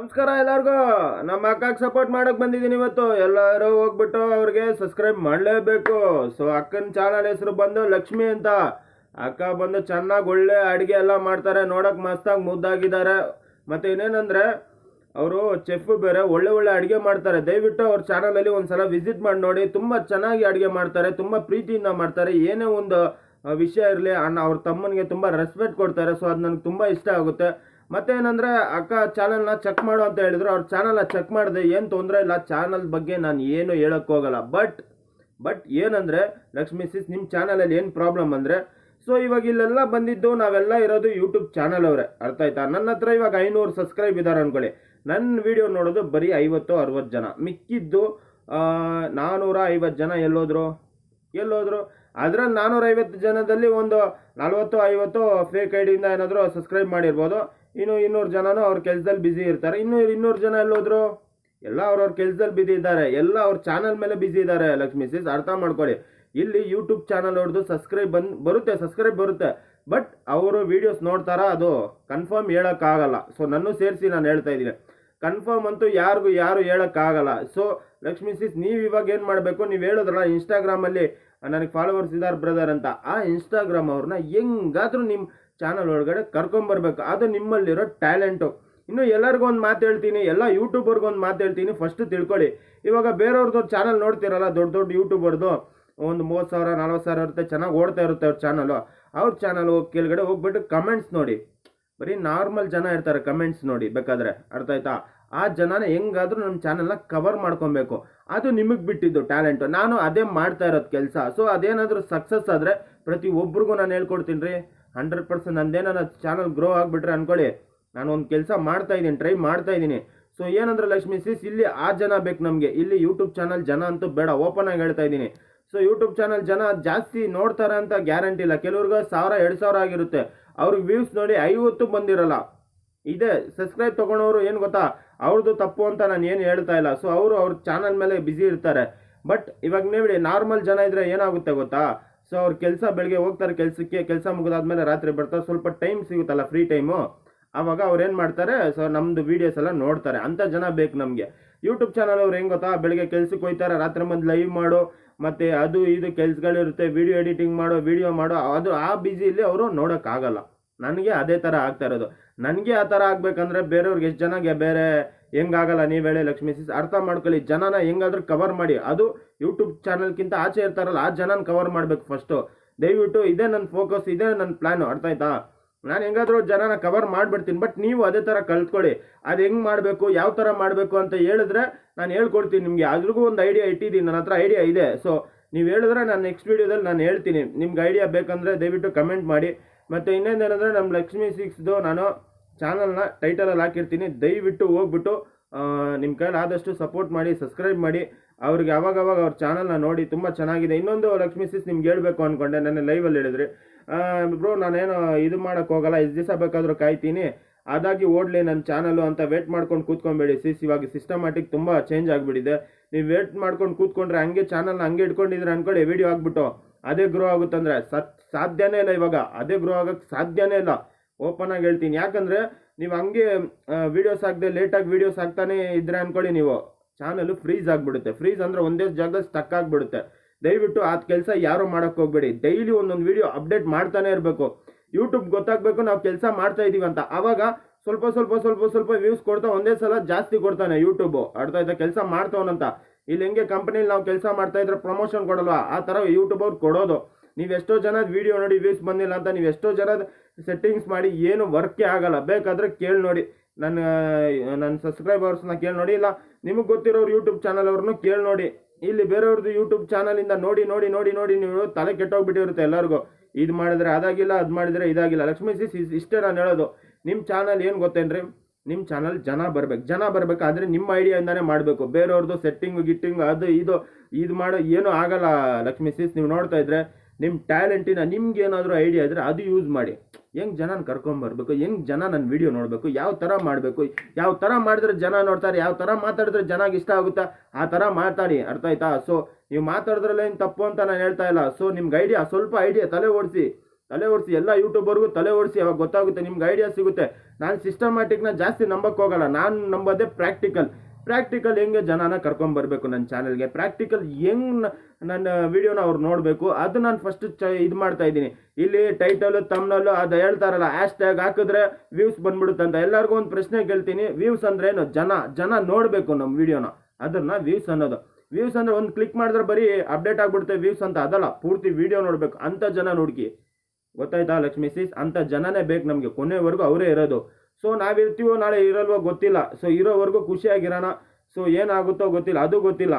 ನಮಸ್ಕಾರ ಎಲ್ಲರಿಗೂ. ನಮ್ಮ ಅಕ್ಕಗೆ ಸಪೋರ್ಟ್ ಮಾಡಕ್ ಬಂದಿದ್ದೀನಿ ಇವತ್ತು. ಎಲ್ಲರೂ ಹೋಗ್ಬಿಟ್ಟು ಅವ್ರಿಗೆ ಸಬ್ಸ್ಕ್ರೈಬ್ ಮಾಡಲೇಬೇಕು. ಸೊ ಅಕ್ಕನ ಚಾನಲ್ ಹೆಸರು ಬಂದು ಲಕ್ಷ್ಮಿ ಅಂತ. ಅಕ್ಕ ಬಂದು ಚೆನ್ನಾಗಿ ಒಳ್ಳೆ ಅಡುಗೆ ಎಲ್ಲ ಮಾಡ್ತಾರೆ. ನೋಡೋಕೆ ಮಸ್ತಾಗಿ ಮುದ್ದಾಗಿದ್ದಾರೆ. ಮತ್ತು ಇನ್ನೇನಂದರೆ, ಅವರು ಚೆಫ್ ಬೇರೆ ಒಳ್ಳೆ ಒಳ್ಳೆ ಅಡುಗೆ ಮಾಡ್ತಾರೆ. ದಯವಿಟ್ಟು ಅವ್ರ ಚಾನಲಲ್ಲಿ ಒಂದು ಸಲ ವಿಸಿಟ್ ಮಾಡಿ ನೋಡಿ. ತುಂಬ ಚೆನ್ನಾಗಿ ಅಡುಗೆ ಮಾಡ್ತಾರೆ. ತುಂಬ ಪ್ರೀತಿಯಿಂದ ಮಾಡ್ತಾರೆ. ಏನೇ ಒಂದು ವಿಷಯ ಇರಲಿ, ಅಣ್ಣ ಅವ್ರ ತಮ್ಮನಿಗೆ ತುಂಬ ರೆಸ್ಪೆಕ್ಟ್ ಕೊಡ್ತಾರೆ. ಸೊ ಅದು ನನಗೆ ತುಂಬ ಇಷ್ಟ ಆಗುತ್ತೆ. ಮತ್ತೆ ಏನಂದ್ರೆ ಅಕ್ಕ ಚಾನಲ್ನ ಚೆಕ್ ಮಾಡು ಅಂತ ಹೇಳಿದ್ರು. ಅವ್ರ ಚಾನಲ್ನ ಚೆಕ್ ಮಾಡಿದೆ ಏನು ತೊಂದರೆ ಇಲ್ಲ. ಚಾನಲ್ ಬಗ್ಗೆ ನಾನು ಏನು ಹೇಳೋಕ್ಕೋಗಲ್ಲ ಬಟ್ ಬಟ್ ಏನಂದ್ರೆ ಲಕ್ಷ್ಮಿ ಸಿಸ್ ನಿಮ್ಮ ಚಾನಲಲ್ಲಿ ಏನು ಪ್ರಾಬ್ಲಮ್ ಅಂದ್ರೆ ಸೊ ಇವಾಗ ಇಲ್ಲೆಲ್ಲ ಬಂದಿದ್ದು ನಾವೆಲ್ಲ ಇರೋದು ಯೂಟ್ಯೂಬ್ ಚಾನಲ್ ಅವರೇ. ಅರ್ಥ ಆಯ್ತಾ? ನನ್ನ ಹತ್ರ ಇವಾಗ ಐನೂರು ಸಬ್ಸ್ಕ್ರೈಬ್ ಇದ್ದಾರೆ ಅನ್ಕೊಳ್ಳಿ. ನನ್ನ ವಿಡಿಯೋ ನೋಡೋದು ಬರೀ ಐವತ್ತು ಅರವತ್ತು ಜನ. ಮಿಕ್ಕಿದ್ದು ಆ, ನಾನೂರ ಐವತ್ತು ಜನ ಎಲ್ಲೋದ್ರು? ಎಲ್ಲೋದ್ರು? ಅದರಲ್ಲಿ ನಾನೂರ ಐವತ್ತು ಜನದಲ್ಲಿ ಒಂದು ನಲ್ವತ್ತು ಐವತ್ತು ಫೇಕ್ ಐಡಿಯಿಂದ ಏನಾದರೂ ಸಬ್ಸ್ಕ್ರೈಬ್ ಮಾಡಿರ್ಬೋದು. ಇನ್ನು ಇನ್ನೂರು ಜನನೂ ಅವ್ರ ಕೆಲಸದಲ್ಲಿ ಬ್ಯುಸಿ ಇರ್ತಾರೆ. ಇನ್ನು ಇನ್ನೂರು ಜನ ಎಲ್ಲೋದ್ರು? ಎಲ್ಲ ಅವ್ರವ್ರ ಕೆಲಸದಲ್ಲಿ ಬಿಸಿ ಇದ್ದಾರೆ. ಎಲ್ಲ ಅವ್ರ ಚಾನಲ್ ಮೇಲೆ ಬ್ಯುಸಿ ಇದ್ದಾರೆ ಲಕ್ಷ್ಮಿ ಸಿಸ್ ಅರ್ಥ ಮಾಡ್ಕೊಳ್ಳಿ. ಇಲ್ಲಿ ಯೂಟ್ಯೂಬ್ ಚಾನಲ್ ಅವ್ರದ್ದು ಸಬ್ಸ್ಕ್ರೈಬ್ ಬಂದ್ ಬರುತ್ತೆ ಸಬ್ಸ್ಕ್ರೈಬ್ ಬರುತ್ತೆ. ಬಟ್ ಅವರು ವಿಡಿಯೋಸ್ ನೋಡ್ತಾರಾ? ಅದು ಕನ್ಫರ್ಮ್ ಹೇಳೋಕ್ಕಾಗಲ್ಲ. ಸೊ ನನ್ನೂ ಸೇರಿಸಿ ನಾನು ಹೇಳ್ತಾ ಇದ್ದೀನಿ. ಕನ್ಫರ್ಮ್ ಅಂತೂ ಯಾರಿಗೂ ಯಾರು ಹೇಳೋಕ್ಕಾಗಲ್ಲ. ಸೊ ಲಕ್ಷ್ಮಿ ಸಿಸ್ ನೀವು ಇವಾಗ ಏನು ಮಾಡಬೇಕು? ನೀವು ಹೇಳಿದ್ರಲ್ಲ ಇನ್ಸ್ಟಾಗ್ರಾಮಲ್ಲಿ ನನಗೆ ಫಾಲೋವರ್ಸ್ ಇದ್ದಾರೆ ಬ್ರದರ್ ಅಂತ. ಆ ಇನ್ಸ್ಟಾಗ್ರಾಮ್ ಅವ್ರನ್ನ ಹೆಂಗಾದರೂ ನಿಮ್ಮ ಚಾನಲ್ ಒಳಗಡೆ ಕರ್ಕೊಂಬರ್ಬೇಕು ಅದು ನಿಮ್ಮಲ್ಲಿರೋ ಟ್ಯಾಲೆಂಟು ಇನ್ನು ಎಲ್ಲರಿಗೂ ಒಂದು ಮಾತು ಹೇಳ್ತೀನಿ, ಎಲ್ಲ ಯೂಟ್ಯೂಬರ್ಗೂ ಒಂದು ಮಾತು ಹೇಳ್ತೀನಿ ಫಸ್ಟ್ ತಿಳ್ಕೊಳ್ಳಿ. ಇವಾಗ ಬೇರೆಯವ್ರದ್ದು ಚಾನಲ್ ನೋಡ್ತಿರಲ್ಲ, ದೊಡ್ಡ ದೊಡ್ಡ ಯೂಟ್ಯೂಬರ್ದು ಒಂದು ಮೂವತ್ತು ಸಾವಿರ, ನಲ್ವತ್ತು ಸಾವಿರ ಇರುತ್ತೆ, ಚೆನ್ನಾಗಿ ಓಡ್ತಾ ಇರುತ್ತೆ ಅವ್ರ ಚಾನಲು ಅವ್ರ ಚಾನಲ್ ಕೆಳಗಡೆ ಹೋಗ್ಬಿಟ್ಟು ಕಮೆಂಟ್ಸ್ ನೋಡಿ. ಬರೀ ನಾರ್ಮಲ್ ಜನ ಇರ್ತಾರೆ ಕಮೆಂಟ್ಸ್ ನೋಡಿ, ಬೇಕಾದ್ರೆ. ಅರ್ಥ ಆಯ್ತಾ? ಆ ಜನನ ಹೆಂಗಾದ್ರೂ ನಮ್ಮ ಚಾನಲ್ನ ಕವರ್ ಮಾಡ್ಕೊಬೇಕು. ಅದು ನಿಮಗೆ ಬಿಟ್ಟಿದ್ದು ಟ್ಯಾಲೆಂಟು ನಾನು ಅದೇ ಮಾಡ್ತಾ ಇರೋದು ಕೆಲಸ. ಸೊ ಅದೇನಾದರೂ ಸಕ್ಸಸ್ ಆದರೆ ಪ್ರತಿ ಒಬ್ರಿಗೂ ನಾನು ಹೇಳ್ಕೊಡ್ತೀನಿ ರೀ. ಹಂಡ್ರೆಡ್ ಪರ್ಸೆಂಟ್ ನಂದೇನಾರ ಚಾನಲ್ ಗ್ರೋ ಆಗಿಬಿಟ್ರೆ ಅಂದ್ಕೊಳ್ಳಿ ನಾನು ಒಂದು ಕೆಲಸ ಮಾಡ್ತಾ ಇದ್ದೀನಿ ಟ್ರೈ ಮಾಡ್ತಾ ಇದ್ದೀನಿ. ಸೊ ಏನಂದ್ರೆ ಲಕ್ಷ್ಮಿ ಸಿಸ್ ಇಲ್ಲಿ ಆ ಜನ ಬೇಕು ನಮಗೆ. ಇಲ್ಲಿ ಯೂಟ್ಯೂಬ್ ಚಾನಲ್ ಜನ ಅಂತೂ ಬೇಡ ಓಪನ್ ಆಗಿ ಹೇಳ್ತಾ ಇದ್ದೀನಿ. ಸೊ ಯೂಟ್ಯೂಬ್ ಚಾನಲ್ ಜನ ಜಾಸ್ತಿ ನೋಡ್ತಾರೆ ಅಂತ ಗ್ಯಾರಂಟಿ ಇಲ್ಲ. ಕೆಲವ್ರಿಗೆ ಸಾವಿರ, ಎರಡು ಸಾವಿರ ಆಗಿರುತ್ತೆ. ಅವ್ರಿಗೆ ವ್ಯೂಸ್ ನೋಡಿ ಐವತ್ತು ಬಂದಿರಲ್ಲ. ಇದೆ ಸಬ್ಸ್ಕ್ರೈಬ್ ತೊಗೊಳೋರು ಏನು ಗೊತ್ತಾ? ಅವ್ರದ್ದು ತಪ್ಪು ಅಂತ ನಾನು ಏನು ಹೇಳ್ತಾ ಇಲ್ಲ. ಸೊ ಅವರು ಅವ್ರ ಚಾನಲ್ ಮೇಲೆ ಬ್ಯುಸಿ ಇರ್ತಾರೆ. ಬಟ್ ಇವಾಗ ನೋಡಿ ನಾರ್ಮಲ್ ಜನ ಇದ್ದರೆ ಏನಾಗುತ್ತೆ ಗೊತ್ತಾ? ಸೊ ಅವ್ರ ಕೆಲಸ ಬೆಳಗ್ಗೆ ಹೋಗ್ತಾರೆ, ಕೆಲಸಕ್ಕೆ, ಕೆಲಸ ಮುಗಿದಾದ್ಮೇಲೆ ರಾತ್ರಿ ಬರ್ತಾರೆ ಸ್ವಲ್ಪ ಟೈಮ್ ಸಿಗುತ್ತಲ್ಲ ಫ್ರೀ ಟೈಮು ಆವಾಗ ಅವ್ರು ಏನು ಮಾಡ್ತಾರೆ ಸೊ ನಮ್ಮದು ವೀಡಿಯೋಸ್ ಎಲ್ಲ ನೋಡ್ತಾರೆ. ಅಂಥ ಜನ ಬೇಕು ನಮಗೆ. ಯೂಟ್ಯೂಬ್ ಚಾನಲ್ ಅವ್ರು ಹೆಂಗೆ ಗೊತ್ತಾ? ಬೆಳಗ್ಗೆ ಕೆಲ್ಸಕ್ಕೆ ಹೋಗ್ತಾರೆ ರಾತ್ರಿ ಬಂದು ಲೈವ್ ಮಾಡು, ಮತ್ತು ಅದು ಇದು ಕೆಲಸಗಳಿರುತ್ತೆ ವಿಡಿಯೋ ಎಡಿಟಿಂಗ್ ಮಾಡೋ ವೀಡಿಯೋ ಮಾಡೋ. ಅದು ಆ ಬ್ಯುಸಿಲಿ ಅವರು ನೋಡೋಕ್ಕಾಗಲ್ಲ. ನನಗೆ ಅದೇ ಥರ ಆಗ್ತಾ ಇರೋದು. ನನಗೆ ಆ ಥರ ಆಗಬೇಕಂದ್ರೆ ಬೇರೆಯವ್ರಿಗೆ ಎಷ್ಟು ಜನಗೆ ಬೇರೆ ಹೆಂಗಾಗಲ್ಲ? ನೀವು ಹೇಳಿ ಲಕ್ಷ್ಮೀ ಸಿಸ್ ಅರ್ಥ ಮಾಡ್ಕೊಳ್ಳಿ. ಜನನ ಹೆಂಗಾದ್ರೂ ಕವರ್ ಮಾಡಿ. ಅದು ಯೂಟ್ಯೂಬ್ ಚಾನಲ್ಗಿಂತ ಆಚೆ ಇರ್ತಾರಲ್ಲ, ಆ ಜನನ ಕವರ್ ಮಾಡಬೇಕು ಫಸ್ಟು ದಯವಿಟ್ಟು ಇದೇ ನನ್ನ ಫೋಕಸ್ ಇದೇ ನನ್ನ ಪ್ಲ್ಯಾನು ಅರ್ಥ ಆಯ್ತಾ? ನಾನು ಹೆಂಗಾದರೂ ಜನನ ಕವರ್ ಮಾಡಿಬಿಡ್ತೀನಿ ಬಟ್ ನೀವು ಅದೇ ಥರ ಕಲ್ತ್ಕೊಳ್ಳಿ ಅದು ಹೆಂಗೆ ಮಾಡಬೇಕು, ಯಾವ ಥರ ಮಾಡಬೇಕು ಅಂತ ಹೇಳಿದ್ರೆ ನಾನು ಹೇಳ್ಕೊಡ್ತೀನಿ ನಿಮಗೆ. ಅದ್ರಿಗೂ ಒಂದು ಐಡಿಯಾ ಇಟ್ಟಿದ್ದೀನಿ. ನನ್ನ ಹತ್ರ ಐಡಿಯಾ ಇದೆ. ಸೊ ನೀವು ಹೇಳಿದ್ರೆ ನಾನು ನೆಕ್ಸ್ಟ್ ವೀಡಿಯೋದಲ್ಲಿ ನಾನು ಹೇಳ್ತೀನಿ. ನಿಮ್ಗೆ ಐಡಿಯಾ ಬೇಕಂದರೆ ದಯವಿಟ್ಟು ಕಮೆಂಟ್ ಮಾಡಿ. ಮತ್ತು ಇನ್ನೊಂದೇನೆಂದರೆ ನಮ್ಮ ಲಕ್ಷ್ಮೀ ಸಿಕ್ಸ್ದು ನಾನು ಚಾನಲ್ನ ಟೈಟಲಲ್ಲಿ ಹಾಕಿರ್ತೀನಿ. ದಯವಿಟ್ಟು ಹೋಗ್ಬಿಟ್ಟು ನಿಮ್ಮ ಕೈಲಿ ಆದಷ್ಟು ಸಪೋರ್ಟ್ ಮಾಡಿ ಸಬ್ಸ್ಕ್ರೈಬ್ ಮಾಡಿ. ಅವ್ರಿಗೆ ಯಾವಾಗ ಅವಾಗ ಅವ್ರ ಚಾನಲ್ನ ನೋಡಿ, ತುಂಬ ಚೆನ್ನಾಗಿದೆ. ಇನ್ನೊಂದು ಲಕ್ಷ್ಮಿ ಸಿಸ್ ನಿಮ್ಗೆ ಹೇಳಬೇಕು ಅಂದ್ಕೊಂಡೆ ನನ್ನ ಲೈವಲ್ಲಿ ಹೇಳಿದ್ರಿ. ಬ್ರೋ ನಾನೇನು ಇದು ಮಾಡೋಕ್ಕೆ ಹೋಗಲ್ಲ ಎಷ್ಟು ದಿವಸ ಬೇಕಾದರೂ ಕಾಯ್ತೀನಿ. ಅದಾಗಿ ಓಡಲಿ ನನ್ನ ಚಾನಲು ಅಂತ ವೇಟ್ ಮಾಡ್ಕೊಂಡು ಕೂತ್ಕೊಂಬೇಡಿ. ಸಿಸ್ ಇವಾಗ ಸಿಸ್ಟಮ್ಯಾಟಿಕ್ ತುಂಬ ಚೇಂಜ್ ಆಗಿಬಿಟ್ಟಿದೆ. ನೀವು ವೇಟ್ ಮಾಡ್ಕೊಂಡು ಕೂತ್ಕೊಂಡ್ರೆ ಹಂಗೆ ಚಾನಲ್ನ ಹಂಗೆ ಇಟ್ಕೊಂಡಿದ್ರೆ ಅಂದ್ಕೊಳ್ಳಿ ವಿಡಿಯೋ ಆಗಿಬಿಟ್ಟು. ಅದೇ ಗ್ರೋ ಆಗುತ್ತಂದ್ರೆ ಸತ್, ಸಾಧ್ಯನೇ ಇಲ್ಲ ಇವಾಗ. ಅದೇ ಗ್ರೋ ಆಗೋಕ್ಕೆ ಸಾಧ್ಯನೇ ಇಲ್ಲ. ಓಪನ್ ಆಗಿ ಹೇಳ್ತೀನಿ. ಯಾಕಂದರೆ ನೀವು ಹಂಗೆ ವೀಡಿಯೋಸ್ ಹಾಕದೆ ಲೇಟಾಗಿ ವೀಡಿಯೋಸ್ ಹಾಕ್ತಾನೆ ಇದ್ರೆ ಅನ್ಕೊಳ್ಳಿ ನೀವು. ಚಾನಲ್ ಫ್ರೀಸ್ ಆಗಿಬಿಡುತ್ತೆ. ಫ್ರೀಸ್ ಅಂದರೆ ಒಂದೇ ಜಾಗದಲ್ಲಿ ಸ್ಟಕ್ ಆಗಿಬಿಡುತ್ತೆ. ದಯವಿಟ್ಟು ಆ ಕೆಲಸ ಯಾರು ಮಾಡೋಕ್ಕೆ ಹೋಗ್ಬೇಡಿ. ಡೈಲಿ ಒಂದೊಂದು ವಿಡಿಯೋ ಅಪ್ಡೇಟ್ ಮಾಡ್ತಾನೆ ಇರಬೇಕು. ಯೂಟ್ಯೂಬ್ ಗೊತ್ತಾಗಬೇಕು ನಾವು ಕೆಲಸ ಮಾಡ್ತಾ ಇದ್ದೀವಿ ಅಂತ. ಆವಾಗ ಸ್ವಲ್ಪ ಸ್ವಲ್ಪ ಸ್ವಲ್ಪ ಸ್ವಲ್ಪ ವ್ಯೂಸ್ ಕೊಡ್ತಾ ಒಂದೇ ಸಲ ಜಾಸ್ತಿ ಕೊಡ್ತಾನೆ ಯೂಟ್ಯೂಬು ಅರ್ಥ ಇದ್ದ ಕೆಲಸ ಮಾಡ್ತವನಂತ. ಇಲ್ಲಿ ಹೆಂಗೆ ಕಂಪ್ನಿಲಿ ನಾವು ಕೆಲಸ ಮಾಡ್ತಾ ಇದ್ರೆ ಪ್ರಮೋಷನ್ ಕೊಡಲ್ವಾ? ಆ ಥರ ಯೂಟ್ಯೂಬ್ ಅವ್ರು ಕೊಡೋದು. ನೀವು ಎಷ್ಟೋ ಜನದ ವಿಡಿಯೋ ನೋಡಿ ವ್ಯೂಸ್ ಬಂದಿಲ್ಲ ಅಂತ, ನೀವು ಎಷ್ಟೋ ಜನದ ಸೆಟ್ಟಿಂಗ್ಸ್ ಮಾಡಿ ಏನು ವರ್ಕೇ ಆಗಲ್ಲ. ಬೇಕಾದರೆ ಕೇಳಿ ನೋಡಿ. ನನ್ನ ನನ್ನ ಸಬ್ಸ್ಕ್ರೈಬರ್ಸ್ನ ಕೇಳಿ ನೋಡಿ. ಇಲ್ಲ, ನಿಮಗೆ ಗೊತ್ತಿರೋರು ಯೂಟ್ಯೂಬ್ ಚಾನಲ್ ಅವ್ರನ್ನೂ ಕೇಳಿ ನೋಡಿ. ಇಲ್ಲಿ ಬೇರೆಯವ್ರದ್ದು ಯೂಟ್ಯೂಬ್ ಚಾನಲಿಂದ ನೋಡಿ ನೋಡಿ ನೋಡಿ ನೋಡಿ ನೀವು ತಲೆ ಕೆಟ್ಟೋಗ್ಬಿಟ್ಟಿರುತ್ತೆ ಎಲ್ಲರಿಗೂ. ಇದು ಮಾಡಿದ್ರೆ ಅದಾಗಿಲ್ಲ, ಅದು ಮಾಡಿದರೆ ಇದಾಗಿಲ್ಲ. ಲಕ್ಷ್ಮೀ ಸಿಸ್ ಇಷ್ಟೇ ನಾನು ಹೇಳೋದು. ನಿಮ್ಮ ಚಾನಲ್ ಏನು ಗೊತ್ತೇನ್ರಿ? ನಿಮ್ಮ ಚಾನಲ್ ಜನ ಬರಬೇಕು. ಜನ ಬರ್ಬೇಕಾದ್ರೆ ನಿಮ್ಮ ಐಡಿಯಾಯಿಂದಾನೇ ಮಾಡಬೇಕು. ಬೇರೆಯವ್ರದ್ದು ಸೆಟ್ಟಿಂಗು ಗಿಟ್ಟಿಂಗು ಅದು, ಇದು ಇದು ಮಾಡೋ, ಏನೂ ಆಗಲ್ಲ ಲಕ್ಷ್ಮೀ ಸಿಸ್ ನೀವು ನೋಡ್ತಾ ಇದ್ರೆ ನಿಮ್ಮ ಟ್ಯಾಲೆಂಟಿನ ನಿಮ್ಗೆ ಏನಾದರೂ ಐಡಿಯಾ ಇದ್ದರೆ ಅದು ಯೂಸ್ ಮಾಡಿ. ಹೆಂಗೆ ಜನನ ಕರ್ಕೊಂಬರ್ಬೇಕು? ಹೆಂಗೆ ಜನ ನನ್ನ ವಿಡಿಯೋ ನೋಡಬೇಕು? ಯಾವ ಥರ ಮಾಡಬೇಕು? ಯಾವ ಥರ ಮಾಡಿದ್ರೆ ಜನ ನೋಡ್ತಾರೆ? ಯಾವ ಥರ ಮಾತಾಡಿದ್ರೆ ಜನಗೆ ಇಷ್ಟ ಆಗುತ್ತಾ? ಆ ಥರ ಮಾತಾಡಿ ಅರ್ಥ ಆಯ್ತಾ? ಸೊ ನೀವು ಮಾತಾಡಿದ್ರಲ್ಲೇನು ತಪ್ಪು ಅಂತ ನಾನು ಹೇಳ್ತಾ ಇಲ್ಲ. ಸೊ ನಿಮ್ಗೆ ಐಡಿಯಾ ಸ್ವಲ್ಪ ಐಡಿಯಾ ತಲೆ ಓಡಿಸಿ. ತಲೆ ಓಡಿಸಿ. ಎಲ್ಲ ಯೂಟ್ಯೂಬರ್ಗೂ ತಲೆ ಓಡಿಸಿ. ಅವಾಗ ಗೊತ್ತಾಗುತ್ತೆ, ನಿಮ್ಗೆ ಐಡಿಯಾ ಸಿಗುತ್ತೆ. ನಾನು ಸಿಸ್ಟಮ್ಯಾಟಿಕ್ನ ಜಾಸ್ತಿ ನಂಬಕ್ಕೆ ಹೋಗಲ್ಲ. ನಾನು ನಂಬೋದೇ ಪ್ರಾಕ್ಟಿಕಲ್ ಪ್ರಾಕ್ಟಿಕಲ್ ಹೆಂಗೆ ಜನನ ಕರ್ಕೊಂಬರ್ಬೇಕು ನನ್ನ ಚಾನಲ್ಗೆ ಪ್ರಾಕ್ಟಿಕಲ್ ಹೆಂಗ್ ನನ್ನ ವಿಡಿಯೋನ ಅವ್ರು ನೋಡಬೇಕು? ಅದು ನಾನು ಫಸ್ಟ್ ಚ ಇದು ಮಾಡ್ತಾ ಇದ್ದೀನಿ. ಇಲ್ಲಿ ಟೈಟಲು ತಮ್ನಲ್ಲು ಅದು ಹೇಳ್ತಾರಲ್ಲ ಹ್ಯಾಶ್ ಟ್ಯಾಗ್ ಹಾಕಿದ್ರೆ ವ್ಯೂಸ್ ಬಂದ್ಬಿಡುತ್ತೆ ಅಂತ. ಎಲ್ಲರಿಗೂ ಒಂದು ಪ್ರಶ್ನೆ ಕೇಳ್ತೀನಿ. ವ್ಯೂಸ್ ಅಂದ್ರೆ ಏನು? ಜನ ಜನ ನೋಡಬೇಕು ನಮ್ಮ ವಿಡಿಯೋನ ಅದನ್ನ ವ್ಯೂಸ್ ಅನ್ನೋದು. ವ್ಯೂಸ್ ಅಂದ್ರೆ ಒಂದು ಕ್ಲಿಕ್ ಮಾಡಿದ್ರೆ ಬರೀ ಅಪ್ಡೇಟ್ ಆಗಿಬಿಡುತ್ತೆ ವ್ಯೂಸ್ ಅಂತ. ಅದಲ್ಲ, ಪೂರ್ತಿ ವಿಡಿಯೋ ನೋಡಬೇಕು. ಅಂಥ ಜನ ನೋಡ್ಕಿ. ಗೊತ್ತಾಯ್ತಾ ಲಕ್ಷ್ಮೀ ಸೀಸ್ ಅಂಥ ಜನನೇ ಬೇಕು ನಮಗೆ. ಕೊನೆವರೆಗೂ ಅವರೇ ಇರೋದು. ಸೊ ನಾವಿರ್ತೀವೋ ನಾಳೆ ಇರಲ್ವೋ ಗೊತ್ತಿಲ್ಲ. ಸೊ ಇರೋವರೆಗೂ ಖುಷಿಯಾಗಿರೋಣ. ಸೊ ಏನಾಗುತ್ತೋ ಗೊತ್ತಿಲ್ಲ. ಅದು ಗೊತ್ತಿಲ್ಲ.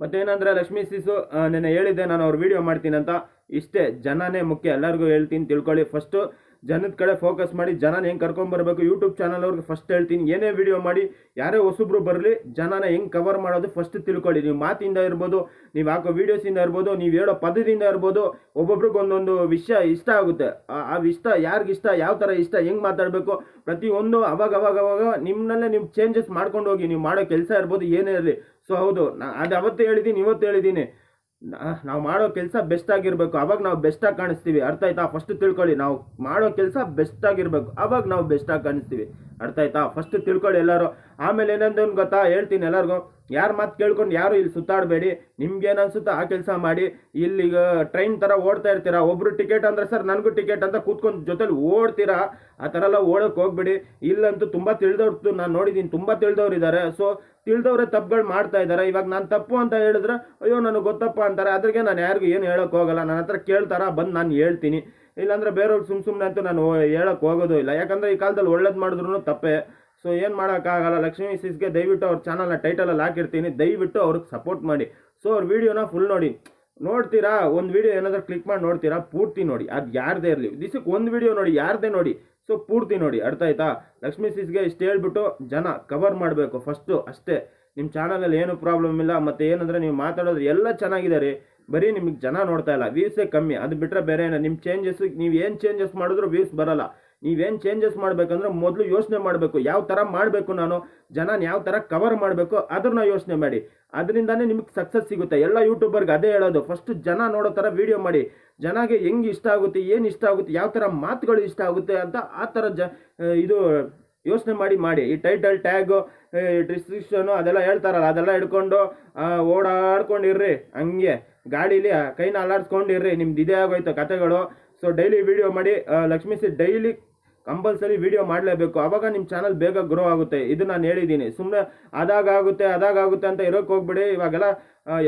ಮತ್ತೇನಂದರೆ ಲಕ್ಷ್ಮೀ ಸಿಸು ನೆನ್ನೆ ಹೇಳಿದ್ದೆ ನಾನು ಅವ್ರ ವಿಡಿಯೋ ಮಾಡ್ತೀನಿ ಅಂತ. ಇಷ್ಟೇ, ಜನನೇ ಮುಖ್ಯ. ಎಲ್ಲರಿಗೂ ಹೇಳ್ತೀನಿ, ತಿಳ್ಕೊಳ್ಳಿ. ಫಸ್ಟು ಜನದ ಕಡೆ ಫೋಕಸ್ ಮಾಡಿ ಜನನ ಹೆಂಗೆ ಕರ್ಕೊಂಬರ್ಬೇಕು ಯೂಟ್ಯೂಬ್ ಚಾನಲ್ ಅವ್ರಿಗೆ ಫಸ್ಟ್ ಹೇಳ್ತೀನಿ. ಏನೇ ವಿಡಿಯೋ ಮಾಡಿ, ಯಾರೇ ಹೊಸಬ್ರು ಬರಲಿ, ಜನನ ಹೆಂಗೆ ಕವರ್ ಮಾಡೋದು ಫಸ್ಟ್ ತಿಳ್ಕೊಳ್ಳಿ. ನೀವು ಮಾತಿಂದ ಇರ್ಬೋದು, ನೀವು ಹಾಕೋ ವೀಡಿಯೋಸಿಂದ ಇರ್ಬೋದು, ನೀವು ಹೇಳೋ ಪದದಿಂದ ಇರ್ಬೋದು, ಒಬ್ಬೊಬ್ರಿಗೆ ಒಂದೊಂದು ವಿಷಯ ಇಷ್ಟ ಆಗುತ್ತೆ. ಆ- ಇಷ್ಟ ಯಾರಿಗಿಷ್ಟ ಯಾವ ಥರ ಇಷ್ಟ, ಹೆಂಗೆ ಮಾತಾಡಬೇಕು? ಪ್ರತಿಯೊಂದು ಅವಾಗ ಅವಾಗ ಅವಾಗ ನಿಮ್ಮನ್ನೇ ನಿಮ್ಮ ಚೇಂಜಸ್ ಮಾಡ್ಕೊಂಡು ಹೋಗಿ, ನೀವು ಮಾಡೋ ಕೆಲಸ ಇರ್ಬೋದು, ಏನೇ ಇರಲಿ. ಸೊ ಹೌದು, ನಾ ಅದು ಅವತ್ತು ಹೇಳಿದ್ದೀನಿ, ಇವತ್ತು ಹೇಳಿದ್ದೀನಿ. ನಾವು ಮಾಡೋ ಕೆಲಸ ಬೆಸ್ಟ್ ಆಗಿರಬೇಕು. ಅವಾಗ ನಾವು ಬೆಸ್ಟಾಗಿ ಕಾಣಿಸ್ತೀವಿ. ಅರ್ಥ ಆಯ್ತಾ? ಫಸ್ಟ್ ತಿಳ್ಕೊಳ್ಳಿ. ನಾವು ಮಾಡೋ ಕೆಲಸ ಬೆಸ್ಟ್ ಆಗಿರಬೇಕು. ಅವಾಗ ನಾವು ಬೆಸ್ಟಾಗಿ ಕಾಣಿಸ್ತೀವಿ. ಅರ್ಥ ಆಯ್ತಾ? ಫಸ್ಟ್ ತಿಳ್ಕೊಳ್ಳಿ ಎಲ್ಲರೂ. ಆಮೇಲೆ ಏನಂದ್ರೆ ಗೊತ್ತಾ? ಹೇಳ್ತೀನಿ ಎಲ್ಲರಿಗೂ. ಯಾರ ಮಾತು ಕೇಳ್ಕೊಂಡು ಯಾರು ಇಲ್ಲಿ ಸುತ್ತಾಡಬೇಡಿ. ನಿಮ್ಗೆ ಅನ್ಸುತ್ತೋ ಆ ಕೆಲಸ ಮಾಡಿ. ಇಲ್ಲಿ ಟ್ರೈನ್ ಥರ ಓಡ್ತಾ ಇರ್ತೀರಾ? ಒಬ್ಬರು ಟಿಕೆಟ್ ಅಂದರೆ ಸರ್ ನನಗೂ ಟಿಕೆಟ್ ಅಂತ ಕೂತ್ಕೊಂಡು ಜೊತೆಲಿ ಓಡ್ತೀರಾ? ಆ ಥರ ಎಲ್ಲ ಓಡೋಕೆ ಹೋಗ್ಬೇಡಿ. ಇಲ್ಲಂತೂ ತುಂಬ ತಿಳಿದವ್ರದ್ದು ನಾನು ನೋಡಿದ್ದೀನಿ ತುಂಬ ತಿಳಿದವ್ರು ಇದ್ದಾರೆ ಸೊ ತಿಳಿದವ್ರೆ ತಪ್ಪುಗಳು ಮಾಡ್ತಾ ಇದ್ದಾರೆ ಇವಾಗ ನಾನು ತಪ್ಪು ಅಂತ ಹೇಳಿದ್ರೆ, ಅಯ್ಯೋ ನನಗೆ ಗೊತ್ತಪ್ಪ ಅಂತಾರೆ. ಅದ್ರಿಗೆ ನಾನು ಯಾರಿಗೂ ಏನು ಹೇಳೋಕ್ಕೋಗಲ್ಲ ನನ್ನ ಹತ್ರ ಕೇಳ್ತಾರ? ಬಂದು ನಾನು ಹೇಳ್ತೀನಿ. ಇಲ್ಲಾಂದ್ರೆ ಬೇರೆಯವ್ರು ಸುಮ್ಮ ಸುಮ್ಮನೆ ಅಂತೂ ನಾನು ಹೇಳೋಕೆ ಹೋಗೋದು ಇಲ್ಲ. ಯಾಕಂದರೆ ಈ ಕಾಲದಲ್ಲಿ ಒಳ್ಳೇದು ಮಾಡಿದ್ರು ತಪ್ಪೇ. ಸೊ ಏನು ಮಾಡೋಕ್ಕಾಗಲ್ಲ? ಲಕ್ಷ್ಮೀ ಸಿಸ್ಗೆ ದಯವಿಟ್ಟು ಅವ್ರ ಚಾನಲ್ನ ಟೈಟಲಲ್ಲಿ ಹಾಕಿರ್ತೀನಿ. ದಯವಿಟ್ಟು ಅವ್ರಿಗೆ ಸಪೋರ್ಟ್ ಮಾಡಿ. ಸೊ ಅವ್ರ ವಿಡಿಯೋನ ಫುಲ್ ನೋಡಿ. ನೋಡ್ತೀರಾ? ಒಂದು ವಿಡಿಯೋ ಏನಾದರೂ ಕ್ಲಿಕ್ ಮಾಡಿ ನೋಡ್ತೀರಾ? ಪೂರ್ತಿ ನೋಡಿ. ಅದು ಯಾರದೇ ಇರಲಿ. ದಿಸಕ್ಕೆ ಒಂದು ವಿಡಿಯೋ ನೋಡಿ. ಯಾರದೇ ನೋಡಿ. ಸೊ ಪೂರ್ತಿ ನೋಡಿ ಅರ್ಥ ಆಯ್ತಾ ಲಕ್ಷ್ಮೀ ಸೀಸ್ಗೆ ಇಷ್ಟು ಹೇಳ್ಬಿಟ್ಟು ಜನ ಕವರ್ ಮಾಡಬೇಕು. ಫಸ್ಟು ಅಷ್ಟೇ. ನಿಮ್ಮ ಚಾನಲಲ್ಲಿ ಏನು ಪ್ರಾಬ್ಲಮ್ ಇಲ್ಲ, ಮತ್ತು ಏನಂದರೆ ನೀವು ಮಾತಾಡೋದು ಎಲ್ಲ ಚೆನ್ನಾಗಿದೆ ರೀ. ಬರೀ ನಿಮಗೆ ಜನ ನೋಡ್ತಾ ಇಲ್ಲ. ವ್ಯೂಸೇ ಕಮ್ಮಿ. ಅದು ಬಿಟ್ಟರೆ ಬೇರೆ ಏನೋ ನಿಮ್ಮ ಚೇಂಜಸ್ ನೀವು ಏನು ಚೇಂಜಸ್ ಮಾಡಿದ್ರು ವ್ಯೂಸ್ ಬರಲ್ಲ. ನೀವೇನು ಚೇಂಜಸ್ ಮಾಡಬೇಕಂದ್ರೆ ಮೊದಲು ಯೋಚನೆ ಮಾಡಬೇಕು. ಯಾವ ಥರ ಮಾಡಬೇಕು ನಾನು? ಜನನ ಯಾವ ಥರ ಕವರ್ ಮಾಡಬೇಕು? ಅದನ್ನ ಯೋಚನೆ ಮಾಡಿ. ಅದರಿಂದಾನೇ ನಿಮಗೆ ಸಕ್ಸಸ್ ಸಿಗುತ್ತೆ. ಎಲ್ಲ ಯೂಟ್ಯೂಬರ್ಗೆ ಅದೇ ಹೇಳೋದು. ಫಸ್ಟ್ ಜನ ನೋಡೋ ಥರ ವೀಡಿಯೋ ಮಾಡಿ. ಜನಗೆ ಹೆಂಗೆ ಇಷ್ಟ ಆಗುತ್ತೆ, ಏನು ಇಷ್ಟ ಆಗುತ್ತೆ, ಯಾವ ಥರ ಮಾತುಗಳು ಇಷ್ಟ ಆಗುತ್ತೆ ಅಂತ ಆ ಥರ ಜ ಇದು ಯೋಚನೆ ಮಾಡಿ ಮಾಡಿ. ಈ ಟೈಟಲ್ ಟ್ಯಾಗು ಡಿಸ್ಕ್ರಿಪ್ಷನು ಅದೆಲ್ಲ ಹೇಳ್ತಾರಲ್ಲ, ಅದೆಲ್ಲ ಹಿಡ್ಕೊಂಡು ಓಡಾಡ್ಕೊಂಡಿರ್ರಿ. ಹಂಗೆ. ಗಾಡೀಲಿ ಕೈನ ಅಲ್ಲಾಡ್ಸ್ಕೊಂಡಿರ್ರಿ. ನಿಮ್ದು ಇದೇ ಆಗೋಯ್ತು ಕತೆಗಳು. ಸೊ ಡೈಲಿ ವಿಡಿಯೋ ಮಾಡಿ ಲಕ್ಷ್ಮೀ ಸಿ ಡೈಲಿ ಕಂಪಲ್ಸರಿ ವಿಡಿಯೋ ಮಾಡಲೇಬೇಕು. ಆವಾಗ ನಿಮ್ಮ ಚಾನಲ್ ಬೇಗ ಗ್ರೋ ಆಗುತ್ತೆ. ಇದು ನಾನು ಹೇಳಿದ್ದೀನಿ. ಸುಮ್ಮನೆ ಅದಾಗ ಆಗುತ್ತೆ ಅದಾಗ ಆಗುತ್ತೆ ಅಂತ ಇರೋಕೆ ಹೋಗ್ಬಿಡಿ. ಇವಾಗೆಲ್ಲ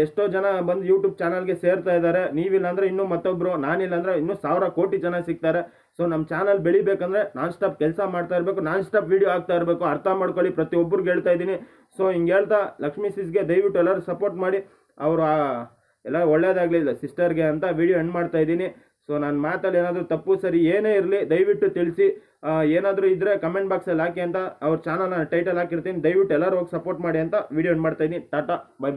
ಎಷ್ಟೋ ಜನ ಬಂದು ಯೂಟ್ಯೂಬ್ ಚಾನಲ್ಗೆ ಸೇರ್ತಾ ಇದ್ದಾರೆ. ನೀವಿಲ್ಲ ಅಂದರೆ ಇನ್ನೂ ಮತ್ತೊಬ್ಬರು ನಾನಿಲ್ಲ ಅಂದರೆ ಇನ್ನೂ ಸಾವಿರ ಕೋಟಿ ಜನ ಸಿಗ್ತಾರೆ. ಸೊ ನಮ್ಮ ಚಾನಲ್ ಬೆಳಿಬೇಕಂದ್ರೆ ನಾನ್ ಸ್ಟಾಪ್ ಕೆಲಸ ಮಾಡ್ತಾ ಇರಬೇಕು. ನಾನ್ ಸ್ಟಾಪ್ ವಿಡಿಯೋ ಆಗ್ತಾ ಇರಬೇಕು. ಅರ್ಥ ಮಾಡ್ಕೊಳ್ಳಿ. ಪ್ರತಿಯೊಬ್ಬರಿಗೆ ಹೇಳ್ತಾ ಇದ್ದೀನಿ. ಸೊ, ಹಿಂಗೆ ಹೇಳ್ತಾ ಲಕ್ಷ್ಮೀ ಸಿಸ್ಗೆ ದಯವಿಟ್ಟು ಎಲ್ಲರೂ ಸಪೋರ್ಟ್ ಮಾಡಿ. ಅವರು ಎಲ್ಲ ಒಳ್ಳೇದಾಗಲಿಲ್ಲ ಸಿಸ್ಟರ್ಗೆ ಅಂತ ವಿಡಿಯೋ ಎಂಡ್ ಮಾಡ್ತಾ ಇದ್ದೀನಿ. ಸೊ ನನ್ನ ಮಾತಲ್ಲಿ ಏನಾದರೂ ತಪ್ಪು, ಸರಿ, ಏನೇ ಇರಲಿ, ದಯವಿಟ್ಟು ತಿಳಿಸಿ. ಏನಾದರೂ ಇದ್ದರೆ ಕಮೆಂಟ್ ಬಾಕ್ಸಲ್ಲಿ ಹಾಕಿ ಅಂತ ಅವ್ರ ಚಾನಲ್ನ ಟೈಟಲ್ ಹಾಕಿರ್ತೀನಿ. ದಯವಿಟ್ಟು ಎಲ್ಲರೂ ಹೋಗಿ ಸಪೋರ್ಟ್ ಮಾಡಿ ಅಂತ ವಿಡಿಯೋ ಮಾಡ್ತಾಯಿದ್ದೀನಿ ಟಾಟಾ ಬೈ ಬೈ